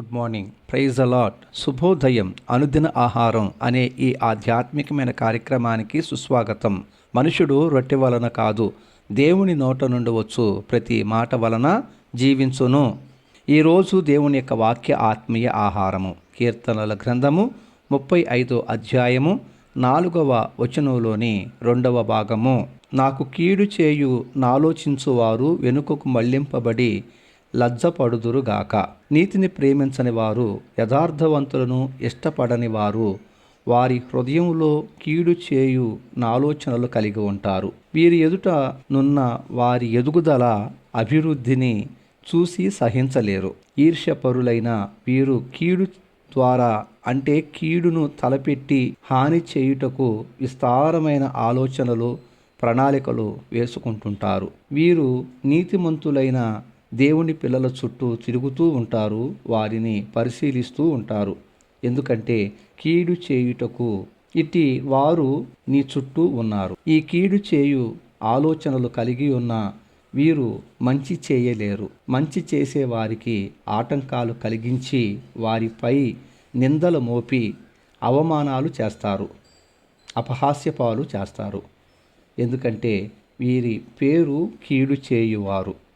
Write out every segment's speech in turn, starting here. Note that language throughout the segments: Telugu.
గుడ్ మార్నింగ్ ప్రైజ్ అలాట్ శుభోదయం అనుదిన ఆహారం అనే ఈ ఆధ్యాత్మికమైన కార్యక్రమానికి సుస్వాగతం. మనుషుడు రొట్టె వలన కాదు దేవుని నోట నుండి వచ్చు ప్రతి మాట వలన జీవించును. ఈరోజు దేవుని యొక్క వాక్య ఆత్మీయ ఆహారము. కీర్తనల గ్రంథము ముప్పై ఐదో అధ్యాయము నాలుగవ వచనంలోని రెండవ భాగము. నాకు కీడు చేయు నాలోచించువారు వెనుకకు మళ్ళింపబడి లజ్జపడుదురుగాక. నీతిని ప్రేమించని వారు యథార్థవంతులను ఇష్టపడని వారు వారి హృదయంలో కీడు చేయు నాలోచనలు కలిగి ఉంటారు. వీరి ఎదుట నున్న వారి ఎదుగుదల అభివృద్ధిని చూసి సహించలేరు. ఈర్ష్యపరులైన వీరు కీడు ద్వారా అంటే కీడును తలపెట్టి హాని చేయుటకు విస్తారమైన ఆలోచనలు ప్రణాళికలు వేసుకుంటుంటారు. వీరు నీతిమంతులైన దేవుని పిల్లల చుట్టూ తిరుగుతూ ఉంటారు వారిని పరిశీలిస్తూ ఉంటారు. ఎందుకంటే కీడు చేయుటకు ఇట్టి వారు నీ చుట్టూ ఉన్నారు. ఈ కీడు చేయు ఆలోచనలు కలిగి ఉన్న వీరు మంచి చేయలేరు. మంచి చేసే వారికి ఆటంకాలు కలిగించి వారిపై నిందలు మోపి అవమానాలు చేస్తారు. అపహాస్యపాలు చేస్తారు. ఎందుకంటే వీరి పేరు కీడు చేయువారు.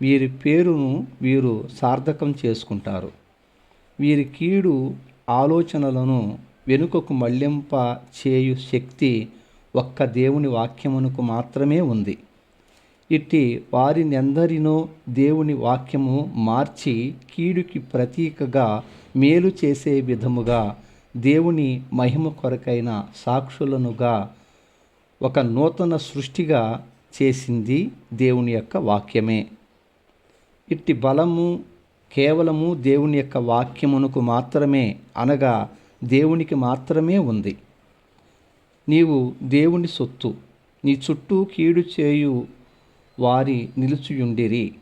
వీరి పేరును వీరు సార్థకం చేసుకుంటారు. వీరి కీడు ఆలోచనలను వెనుకకు మళ్ళింప చేయు శక్తి ఒక్క దేవుని వాక్యమునకు మాత్రమే ఉంది. ఇట్టి వారినెందరినో దేవుని వాక్యము మార్చి కీడుకి ప్రతీకగా మేలు చేసే విధముగా దేవుని మహిమ కొరకైన సాక్షులనుగా ఒక నూతన సృష్టిగా చేసింది దేవుని యొక్క వాక్యమే. ఇట్టి బలము కేవలము దేవుని యొక్క వాక్యమునకు మాత్రమే అనగా దేవునికి మాత్రమే ఉంది. నీవు దేవుని సొత్తు నీ చుట్టూ కీడు చేయు వారి నిలుచుయుండిరి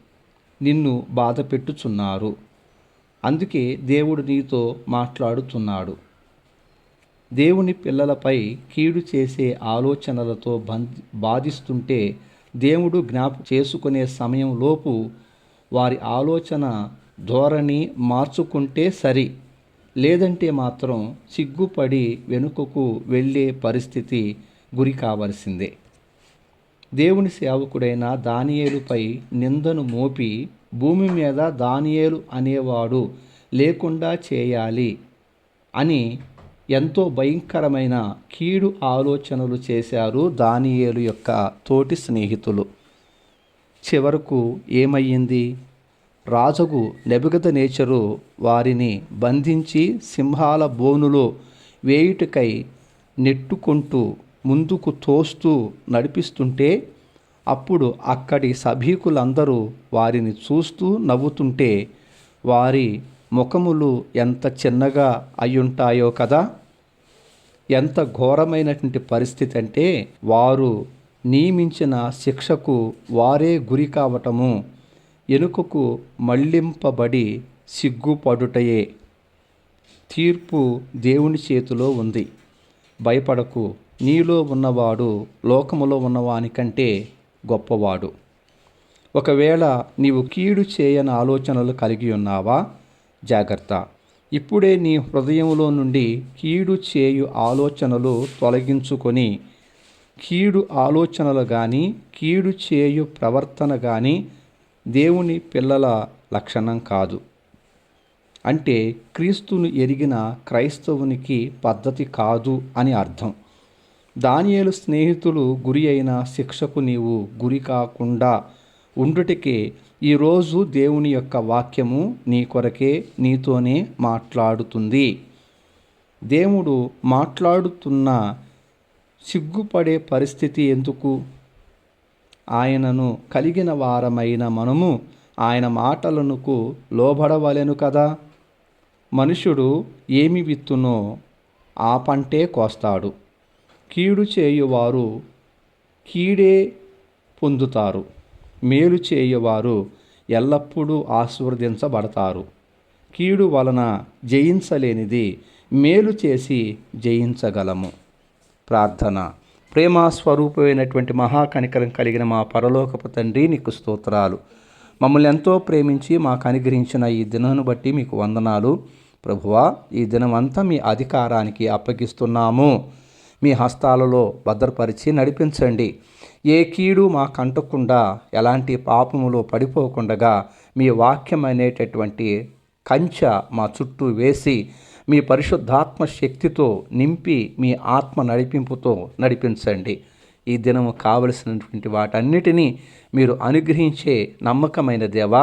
నిన్ను బాధ పెట్టుచున్నారు. అందుకే దేవుడు నీతో మాట్లాడుతున్నాడు. దేవుని పిల్లలపై కీడు చేసే ఆలోచనలతో బంధి బాధిస్తుంటే దేవుడు జ్ఞాప చేసుకునే సమయంలోపు వారి ఆలోచన ధోరణి మార్చుకుంటే సరి లేదంటే మాత్రం సిగ్గుపడి వెనుకకు వెళ్ళే పరిస్థితి గురి కావలసిందే. దేవుని సేవకుడైన దానియేలుపై నిందను మోపి భూమి మీద దానియేలు అనేవాడు లేకుండా చేయాలి అని ఎంతో భయంకరమైన కీడు ఆలోచనలు చేశారు దానియేలు యొక్క తోటి స్నేహితులు. చివరకు ఏమయ్యింది? రాజుకు నెబగత నేచరు వారిని బంధించి సింహాల బోనులో వేయుటకై నెట్టుకుంటూ ముందుకు తోస్తూ నడిపిస్తుంటే అప్పుడు అక్కడి సభీకులందరూ వారిని చూస్తూ నవ్వుతుంటే వారి ముఖములు ఎంత చిన్నగా అయ్యుంటాయో కదా! ఎంత ఘోరమైనటువంటి పరిస్థితి అంటే వారు నియమించిన శిక్షకు వారే గురి కావటము ఎనుకకు మళ్ళింపబడి సిగ్గుపడుటయే. తీర్పు దేవుని చేతిలో ఉంది. భయపడకు. నీలో ఉన్నవాడు లోకములో ఉన్నవానికంటే గొప్పవాడు. ఒకవేళ నీవు కీడు చేయని ఆలోచనలు కలిగి ఉన్నావా? జాగ్రత్త. ఇప్పుడే నీ హృదయంలో నుండి కీడు చేయు ఆలోచనలు తొలగించుకొని కీడు ఆలోచనలు కానీ కీడు చేయు ప్రవర్తన కానీ దేవుని పిల్లల లక్షణం కాదు. అంటే క్రీస్తును ఎరిగిన క్రైస్తవునికి పద్ధతి కాదు అని అర్థం. దానియేలు స్నేహితులు గురి అయిన శిక్షకు నీవు గురి కాకుండా ఉండుటకే ఈరోజు దేవుని యొక్క వాక్యము నీ కొరకే నీతోనే మాట్లాడుతుంది. దేవుడు మాట్లాడుతున్న సిగ్గుపడే పరిస్థితి ఎందుకు? ఆయనను కలిగిన వారమైన మనము ఆయన మాటలనుకు లోబడవలెను కదా. మనుషుడు ఏమి విత్తునో ఆ పంటే కోస్తాడు. కీడు చేయువారు కీడే పొందుతారు. మేలు చేయువారు ఎల్లప్పుడూ ఆశీర్వదించబడతారు. కీడు వలన జయించలేనిది మేలు చేసి జయించగలము. ప్రార్థన. ప్రేమ స్వరూపమైనటువంటి మహాకనికరం కలిగిన మా పరలోకపు తండ్రి నీకు స్తోత్రాలు. మమ్మల్ని ఎంతో ప్రేమించి మాకు అనుగ్రహించిన ఈ దినాన్ని బట్టి మీకు వందనాలు. ప్రభువా ఈ దినమంతా మీ అధికారానికి అప్పగిస్తున్నాము. మీ హస్తాలలో భద్రపరిచి నడిపించండి. ఏ కీడు మా కంటకుండా ఎలాంటి పాపములో పడిపోకుండగా మీ వాక్యం అనేటటువంటి కంచె మా చుట్టూ వేసి మీ పరిశుద్ధాత్మ శక్తితో నింపి మీ ఆత్మ నడిపింపుతో నడిపించండి. ఈ దినము కావలసినటువంటి వాటన్నిటినీ మీరు అనుగ్రహించే నమ్మకమైన దేవా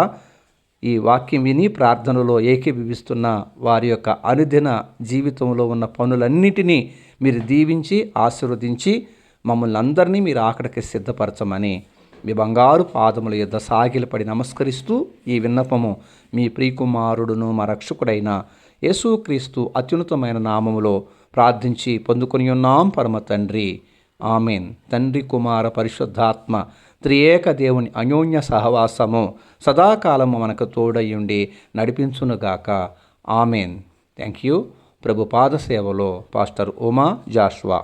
ఈ వాక్యం విని ప్రార్థనలో ఏకీభవిస్తున్న వారి యొక్క అనుదిన జీవితంలో ఉన్న పనులన్నిటినీ మీరు దీవించి ఆశీర్వదించి మమ్మల్ని అందరినీ మీరు ఆకడికి సిద్ధపరచమని మీ బంగారు పాదముల యొద్ద సాగిలపడి నమస్కరిస్తూ ఈ విన్నపము మీ ప్రియకుమారుడును మా రక్షకుడైన యేసుక్రీస్తు అత్యున్నతమైన నామములో ప్రార్థించి పొందుకొని ఉన్నాం పరమ తండ్రి. ఆమెన్. తండ్రి కుమార పరిశుద్ధాత్మ త్రియేక దేవుని అన్యోన్య సహవాసము సదాకాలము మనకు తోడయ్యుండి నడిపించునుగాక ఆమెన్. Thank you. ప్రభు పాద సేవలో పాస్టర్ ఉమా జాష్వా.